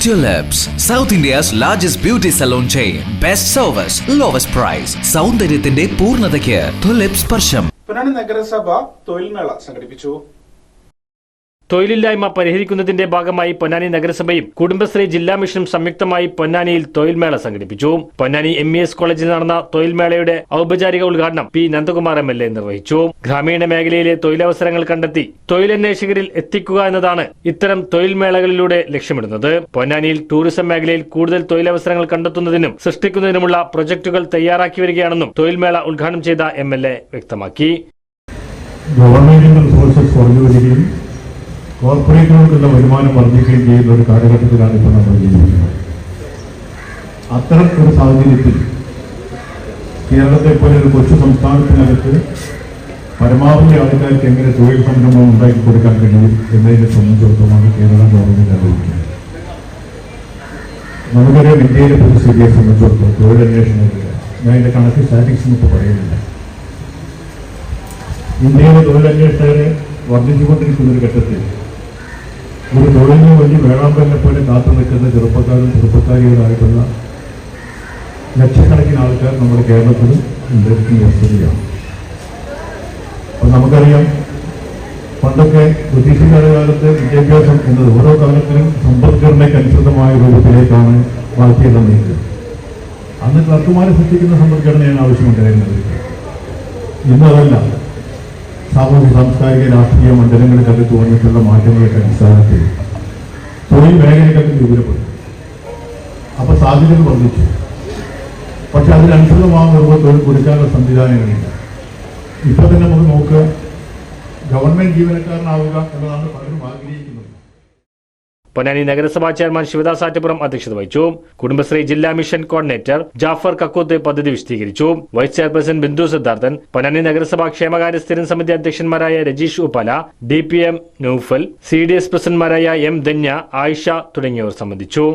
Tulips, South India's largest beauty salon chain. Best service, lowest price. സൗന്ദര്യത്തിന്റെ പൂർണതയ്ക്ക് tulip സ്പർശം പൊന്നാനി നഗരസഭ തൊഴിൽമേള സംഘടിപ്പിച്ചു തൊഴിലില്ലായ്മ പരിഹരിക്കുന്നതിന്റെ ഭാഗമായി പൊന്നാനി നഗരസഭയും കുടുംബശ്രീ ജില്ലാ മിഷനും സംയുക്തമായി പൊന്നാനിയിൽ തൊഴിൽമേള സംഘടിപ്പിച്ചു. പൊന്നാനി എം ഇ എസ് കോളേജിൽ നടന്ന തൊഴിൽമേളയുടെ ഔപചാരിക ഉദ്ഘാടനം P Nandakumar M L A നിർവഹിച്ചു. ഗ്രാമീണ മേഖലയിലെ തൊഴിലവസരങ്ങൾ കണ്ടെത്തി തൊഴിലന്വേഷകരിൽ എത്തിക്കുക എന്നതാണ് ഇത്തരം തൊഴിൽമേളകളിലൂടെ ലക്ഷ്യമിടുന്നത്. പൊന്നാനിയിൽ ടൂറിസം മേഖലയിൽ കൂടുതൽ തൊഴിലവസരങ്ങൾ കണ്ടെത്തുന്നതിനും സൃഷ്ടിക്കുന്നതിനുമുള്ള പ്രൊജക്ടുകൾ തയ്യാറാക്കി വരികയാണെന്നും തൊഴിൽമേള ഉദ്ഘാടനം ചെയ്ത എം എൽ എ വ്യക്തമാക്കി. ഗവൺമെന്റിന്റെ റിസോഴ്സസ് കുറഞ്ഞു വരികയും കോർപ്പറേറ്റുകൾക്കുള്ള വരുമാനം വർദ്ധിക്കുകയും ചെയ്യുന്ന ഒരു കാലഘട്ടത്തിലാണ് ഇപ്പോൾ നമ്മൾ ജീവിക്കുന്നത്. അത്തരം ഒരു സാഹചര്യത്തിൽ കേരളത്തെ പോലെ ഒരു കൊച്ചു സംസ്ഥാനത്തിനകത്ത് പരമാവധി ആൾക്കാർക്ക് എങ്ങനെ തൊഴിൽ സംരംഭം ഉണ്ടാക്കി കൊടുക്കാൻ കഴിയും എന്നതിനെ സംബന്ധിച്ചിടത്തോളമാണ് കേരള ഗവൺമെന്റ് ആലോചിക്കുന്നത് നമുക്കറിയാം ഇന്ത്യയിലെ പൊതുസ്ഥിതിയെ സംബന്ധിച്ചിടത്തോളം തൊഴിലന്വേഷണമില്ല ഞാൻ ഇതിന്റെ കണക്ക് സ്റ്റാറ്റിക്സ് എന്നൊക്കെ പറയുന്നില്ല. ഇന്ത്യയിലെ തൊഴിലന്വേഷകരെ വർദ്ധിച്ചുകൊണ്ടിരിക്കുന്ന ഒരു ഘട്ടത്തിൽ ഒരു തൊഴിലിന് വേണ്ടി വേളാമ്പലിനെ പോലെ കാത്തു നിൽക്കുന്ന ചെറുപ്പക്കാരും ചെറുപ്പക്കാരികളായിട്ടുള്ള ലക്ഷക്കണക്കിന് ആൾക്കാർ നമ്മുടെ കേരളത്തിൽ ഉണ്ടായിരിക്കുന്ന അപ്പം നമുക്കറിയാം പണ്ടൊക്കെ ബ്രിട്ടീഷുകാരുടെ കാലത്ത് വിദ്യാഭ്യാസം എന്നത് ഓരോ കാലത്തിലും സമ്പദ്ഘടനയ്ക്ക് അനുസൃതമായ രൂപത്തിലേക്കാണ് ബാക്കിയെല്ലാം നീക്കുന്നത് അന്ന് ക്ലർക്കുമാരെ സൃഷ്ടിക്കുന്ന സമ്പദ്ഘടനയാണ് ആവശ്യമുണ്ടായിരുന്നത്. ഇന്നതല്ല. സാമൂഹ്യ സാംസ്കാരിക രാഷ്ട്രീയ മണ്ഡലങ്ങളിലകത്ത് വന്നിട്ടുള്ള മാറ്റങ്ങളുടെ അടിസ്ഥാനത്തിൽ തൊഴിൽ മേഖലകളൊക്കെ രൂപപ്പെടും അപ്പൊ സാധ്യതകൾ വർദ്ധിച്ചു. പക്ഷെ അതിനനുസൃതമാകുമ്പോൾ തൊഴിൽ കൊടുക്കാനുള്ള സംവിധാനങ്ങളില്ല. ഇപ്പൊ തന്നെ നമുക്ക് നോക്കുക. ഗവൺമെന്റ് ജീവനക്കാരനാവുക എന്നതാണ് ആഗ്രഹിക്കുന്നത് പൊന്നാനി നഗരസഭാ ചെയർമാൻ ശിവദാസ് ആറ്റപ്പുറം അധ്യക്ഷത വഹിച്ചു. കുടുംബശ്രീ ജില്ലാ മിഷൻ കോർഡിനേറ്റർ ജാഫർ കക്കൂത്ത് പദ്ധതി വിശദീകരിച്ചു. വൈസ് ചെയർപേഴ്സൺ ബിന്ദു സിദ്ധാർത്ഥൻ പൊന്നാനി നഗരസഭാ ക്ഷേമകാര്യ സ്ഥിരം സമിതി അധ്യക്ഷന്മാരായ Rajeesh Uppala D P M Noufal C D S പ്രസിഡന്റ്മാരായ M Dhanya Ayisha തുടങ്ങിയവർ സംബന്ധിച്ചു.